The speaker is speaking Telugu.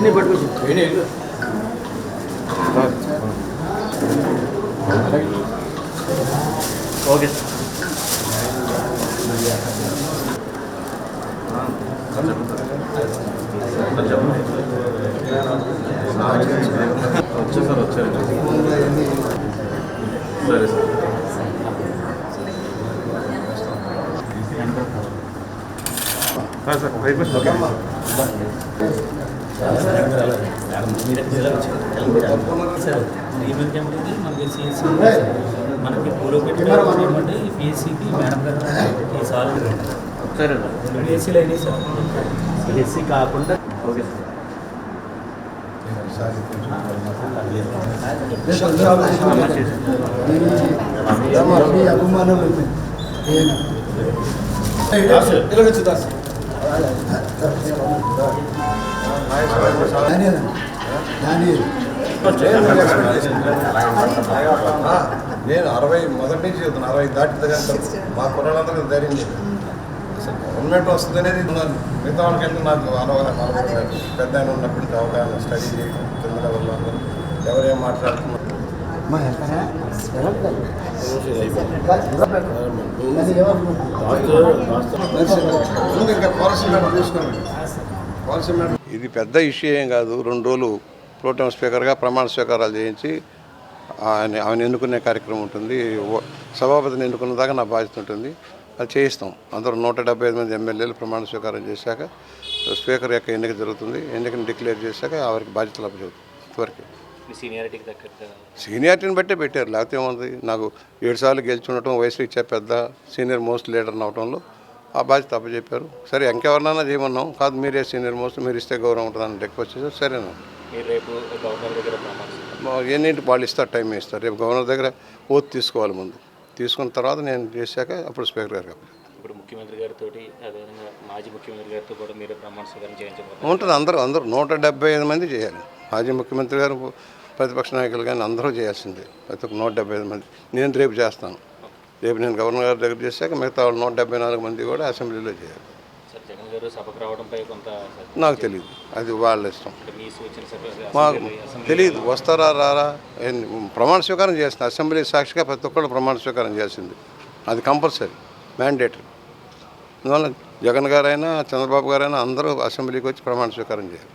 చిన్న పట్టుకొచ్చి ఓకే వచ్చేసారు వచ్చారు సరే సార్ సరే సార్ అయిపోయింది ఓకే ఈవెంట్ ఏమిటి మనకి సిఎస్సి మనకి పూలో పెట్టి ఏమంటే పిఎస్సికి మేడం గారు ఈ సార్ సరే పిఎస్సీలో అయినాయి సార్ ఎస్సీ కాకుండా ఓకే నేను అరవై మొదటి నుంచి చెప్తాను అరవై దాటితే కనుక మా కుర్రాళ్ళందరికీ ధైర్యం అసలు గవర్నమెంట్ వస్తుంది అనేది ఉన్నాను. మిగతా వాళ్ళకంటే నాకు అవగాహన పెద్ద ఆయన ఉన్నప్పటి నుంచి అవగాహన స్టడీ చేయడం కింద అందరూ ఎవరేం మాట్లాడుతున్నారు? ఇంకా చూసుకోండి ఇది పెద్ద ఇష్యూ ఏం కాదు. రెండు రోజులు ప్రోటోన్ స్పీకర్గా ప్రమాణ స్వీకారాలు చేయించి ఆయన ఆయన ఎన్నుకునే కార్యక్రమం ఉంటుంది. సభాపతిని ఎన్నుకున్న దాకా నా బాధ్యత ఉంటుంది. అది చేయిస్తాం. అందరూ నూట డెబ్బై ఐదు మంది ఎమ్మెల్యేలు ప్రమాణ స్వీకారం చేశాక స్పీకర్ యొక్క ఎన్నిక జరుగుతుంది. ఎన్నికను డిక్లేర్ చేశాక వారికి బాధ్యతలు అప్పచెబుతుంది ఇంతవరకు సీనియారిటీని బట్టే పెట్టారు. లేకపోతే ఏముంది? నాకు ఏడు సార్లు గెలిచి ఉండటం వయసు ఇచ్చే పెద్ద సీనియర్ మోస్ట్ లీడర్ అవటంలో ఆ బాధ్యత అప్పచెప్పారు సరే ఇంకెవరినైనా చేయమన్నాం. కాదు మీరే సీనియర్ మోస్ట్ మీరు ఇస్తే గౌరవం ఉంటుందని రిక్వెస్ట్ చేశారు. సరేనా? మీరు రేపు గవర్నర్ దగ్గర ప్రమాణం ఎన్నింటి వాళ్ళు ఇస్తారు టైం ఇస్తారు. రేపు గవర్నర్ దగ్గర ఓత్ తీసుకోవాలి ముందు. తీసుకున్న తర్వాత నేను చేశాక అప్పుడు స్పీకర్ అప్పచెప్తాను. ఇప్పుడు ముఖ్యమంత్రి గారితో అదేవిధంగా మాజీ ముఖ్యమంత్రి గారితో కూడా మీరు ప్రమాణ స్వీకారం చేయించబోతున్నారు. ఉంటుంది అందరూ అందరూ నూట డెబ్బై ఐదు మంది చేయాలి. మాజీ ముఖ్యమంత్రి గారు ప్రతిపక్ష నాయకులు కానీ అందరూ చేయాల్సిందే. ప్రతి ఒక్క నూట డెబ్బై ఐదు మంది. నేను రేపు చేస్తాను. రేపు నేను గవర్నర్ గారి దగ్గర చేశాక మిగతా వాళ్ళు నూట డెబ్బై నాలుగు మంది కూడా అసెంబ్లీలో చేయాలి. సార్ జగన్ గారు సభకు రావడంపై కొంత నాకు తెలియదు అది వాళ్ళ ఇష్టం. అంటే మీ సూచన సభ మాకు తెలియదు వస్తారా రారా? ప్రమాణ స్వీకారం చేస్తుంది అసెంబ్లీ సాక్షిగా ప్రతి ఒక్కళ్ళు ప్రమాణ స్వీకారం చేసింది. అది కంపల్సరీ మ్యాండేటరీ. అందువల్ల జగన్ గారైనా చంద్రబాబు గారైనా అందరూ అసెంబ్లీకి వచ్చి ప్రమాణ స్వీకారం చేయాలి.